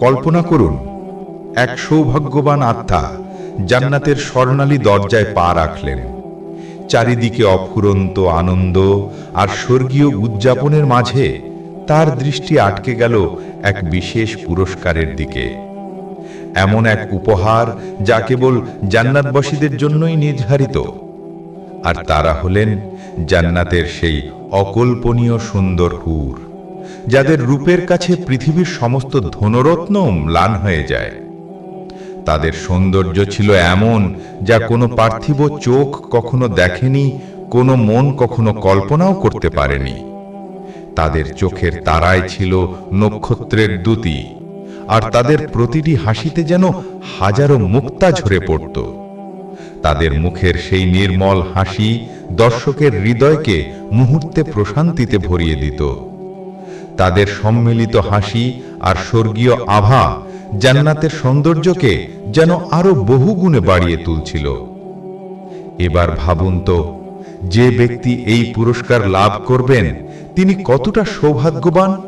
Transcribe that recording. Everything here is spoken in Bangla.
কল্পনা করুন, এক সৌভাগ্যবান আত্মা জান্নাতের স্বর্ণালী দরজায় পা রাখলেন। চারিদিকে অফুরন্ত আনন্দ আর স্বর্গীয় উদযাপনের মাঝে তার দৃষ্টি আটকে গেল এক বিশেষ পুরস্কারের দিকে। এমন এক উপহার যা কেবল জান্নাতবাসীদের জন্যই নির্ধারিত। আর তারা হলেন জান্নাতের সেই অকল্পনীয় সুন্দর হুর। যাদের রূপের কাছে পৃথিবীর সমস্ত ধনরত্ন ম্লান হয়ে যায়। তাদের সৌন্দর্য ছিল এমন যা কোনো পার্থিব চোখ কখনো দেখেনি, কোনো মন কখনো কল্পনাও করতে পারেনি। তাদের চোখের তারায় ছিল নক্ষত্রের দ্যুতি, আর তাদের প্রতিটি হাসিতে যেন হাজারো মুক্তা ঝরে পড়ত। তাদের মুখের সেই নির্মল হাসি দর্শকের হৃদয়কে মুহূর্তে প্রশান্তিতে ভরিয়ে দিত। তাদের সম্মিলিত হাসি আর স্বর্গীয় আভা জান্নাতের সৌন্দর্যকে যেন আরও বহু গুণে বাড়িয়ে তুলছিল। এবার ভাবুন তো, যে ব্যক্তি এই পুরস্কার লাভ করবেন, তিনি কতটা সৌভাগ্যবান?